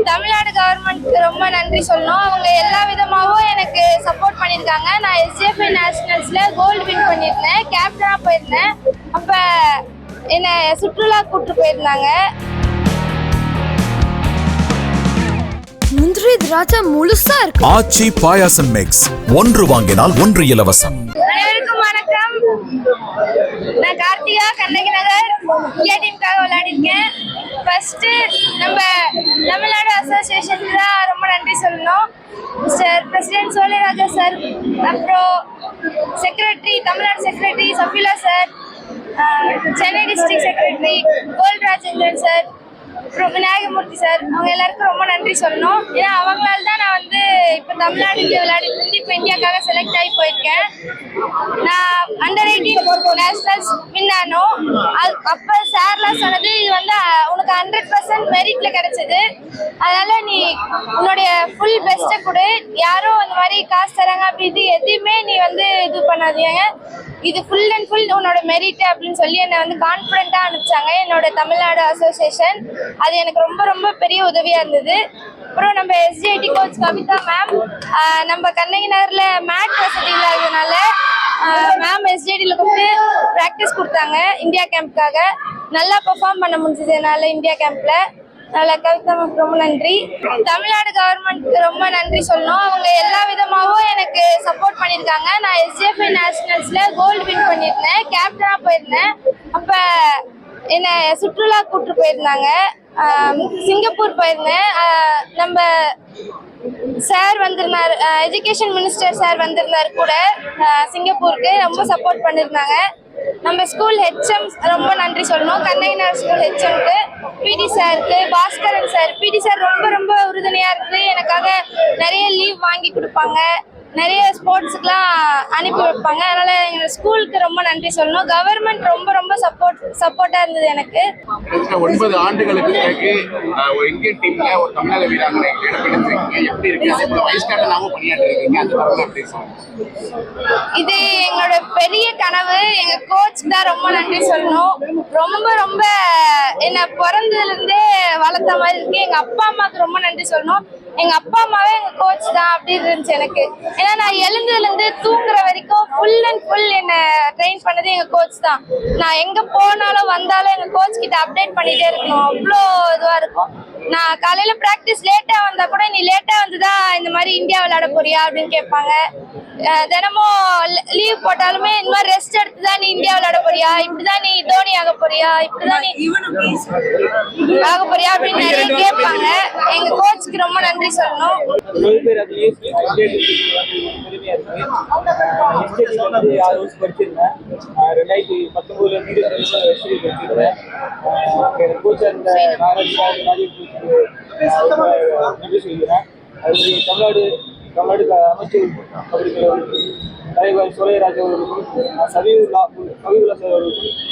தமிழ்நாடு கவர்மெண்ட்க்கு ரொம்ப நன்றி சொல்லணும். அவங்க எல்லா விதமாகவும் எனக்கு சப்போர்ட் பண்ணியிருக்காங்க. நான் எஸ்ஜிஎஃப்ஐ நேஷனல்ஸில் கோல்டு வின் பண்ணியிருந்தேன். கேப்டனாக போயிருந்தேன். அப்போ என்னை சுற்றுலா கூப்பிட்டு போயிருந்தாங்க. முந்திரி திராட்சை முழுசா இருக்கு. ஆச்சி பாயாசம் மிக்ஸ் ஒன்று வாங்கினால் ஒன்று இலவசம். அனைவருக்கும் வணக்கம். நான் கார்த்திகா கண்ணகி நகர். இந்தியா டீமுக்காக விளையாடிருக்கேன். ஃபர்ஸ்ட் நம்ம தமிழ்நாடு அசோசியேஷனுக்கு தான் ரொம்ப நன்றி சொல்லணும். சார் பிரசிடென்ட் சோழிராஜா சார் அப்புறம் secretary Tamil Nadu secretary Safila sir Chennai district secretary கோல் ராஜேந்திரன் சார் விநாயகமூர்த்தி சார் அவங்க எல்லாருக்கும் ரொம்ப நன்றி சொல்லணும். ஏன்னா அவங்களால தான் நான் வந்து இப்போ தமிழ்நாடு விளையாடிட்டு இருந்து இப்போ இந்தியாக்காக செலக்ட் ஆகி போயிருக்கேன். நான் அண்டர் எயிட்டீன் நேஷனல்ஸ் வின் ஆனோம். அது அப்போ சார்லாம் சொன்னது இது வந்து உனக்கு ஹண்ட்ரட் பர்சன்ட் மெரிட்ல கிடைச்சது. அதனால நீ உன்னுடைய ஃபுல் பெஸ்ட்டை கொடு. யாரும் அந்த மாதிரி காசு தராங்க அப்படி இது எதுவுமே நீ வந்து இது பண்ணாதீங்க. இது ஃபுல் அண்ட் ஃபுல் உன்னோட மெரிட் அப்படின்னு சொல்லி என்னை வந்து கான்ஃபிடென்ட்டாக அனுப்பிச்சாங்க என்னோட தமிழ்நாடு அசோசியேஷன் அது எனக்கு ரொம்ப ரொம்ப பெரிய உதவியாக இருந்தது. அப்புறம் நம்ம எஸ்ஜிஐடி கோச் கவிதா மேம் நம்ம கண்ணகி நகரில் மேட் வசதி இல்லாததுனால மேம் எஸ்ஜிஐடியில் கூப்பிட்டு ப்ராக்டிஸ் கொடுத்தாங்க இந்தியா கேம்ப்காக நல்லா பெர்ஃபார்ம் பண்ண முடிஞ்சது என்னால் இந்தியா கேம்ப்பில் நல்லா கவிதா மேம் ரொம்ப நன்றி. தமிழ்நாடு கவர்மெண்ட்க்கு ரொம்ப நன்றி சொல்லணும். அவங்க எல்லா விதமாகவும் எனக்கு சப்போர்ட் பண்ணியிருக்காங்க. நான் எஸ்ஜிஎஃப்ஐ நேஷனல்ஸில் கோல்டு வின் பண்ணியிருந்தேன். கேப்டனாக போயிருந்தேன். என்னை சுற்றுலா கூட்டு போயிருந்தாங்க. சிங்கப்பூர் போயிருந்தேன். நம்ம சார் வந்திருந்தார். எஜுகேஷன் மினிஸ்டர் சார் வந்திருந்தார் கூட. சிங்கப்பூருக்கு ரொம்ப சப்போர்ட் பண்ணியிருந்தாங்க நம்ம ஸ்கூல் ஹெச்எம் ரொம்ப நன்றி சொல்லணும். கண்ணகினார் ஸ்கூல் ஹெச்எம்க்கு பிடி சாருக்கு பாஸ்கரன் சார். பிடி சார் ரொம்ப ரொம்ப உறுதுணையாக இருந்து எனக்காக நிறைய லீவ் வாங்கி கொடுப்பாங்க. நிறைய ஸ்போர்ட்ஸுக்கெலாம் அனுப்பி வைப்பாங்க. அதனால் எங்கள் ஸ்கூலுக்கு ரொம்ப நன்றி சொல்லணும். கவர்மெண்ட் ரொம்ப ரொம்ப சப்போர்ட் சப்போர்ட்டாக இருந்தது எனக்கு. ஒன்பது ஆண்டுகளுக்கு பிறகு ஒரு இந்தியன் டீம்ல ஒரு தமிழக வீராங்கனை எப்படி இருக்கு? இது எங்களோட பெரிய கனவு. எங்க கோச் தான் ரொம்ப நன்றி சொல்லணும். ரொம்ப ரொம்ப என்னை பிறந்ததுல இருந்தே வளர்த்த மாதிரி இருக்கு. எங்க அப்பா அம்மாவுக்கு ரொம்ப நன்றி சொல்லணும். எங்க அப்பா அம்மாவே எங்க கோச் தான் அப்படி இருந்துச்சு எனக்கு. ஏன்னா நான் எழுந்ததுல இருந்து தூங்குற வரைக்கும் ஃபுல் அண்ட் ஃபுல் என்ன ட்ரெயின் பண்ணது எங்க கோச் தான். நான் எங்க போனாலும் வந்தாலும் எங்க கோச் கிட்ட அப்டேட் பண்ணிட்டே இருக்கணும். அவ்வளோ இதுவா இருக்கும். நான் காலையில பிராக்டிஸ் லேட்டா வந்தா கூட நீ லேட்டா வந்துதான் இந்த மாதிரி இந்தியா விளையாட போறியா? அப்படின்னு கேட்பாங்க. தினமும் லீவ் போட்டாலுமே இந்த மாதிரி ரெஸ்ட் எடுத்து தான் நீ இந்தியா விளையாட போறியா? இப்படிதான் நீ தோனி ஆக போறியா? இப்படிதான் நீ ஆக போறியா அப்படின்னு நிறைய கேட்பாங்க எங்க கோச்சுக்கு ரொம்ப நன்றி சொல்லணும் ரெண்டாயிரத்தி பத்தொன்பதுல இருந்து இருபது வருஷம் ஹிஸ்டரி படிச்சிருந்தேன் ஆஹ் கோச்சா இருந்த நாராஜ் சார் ராஜீவ் கோச்சுக்கு ரொம்ப நன்றி சொல்கிறேன் அது தமிழ்நாடு தமிழ்நாடு அமைச்சர் அப்படிங்கிறவர்களுக்கு தலைவர் அவர்களுக்கும் சார் அவர்களுக்கும் எங்கள்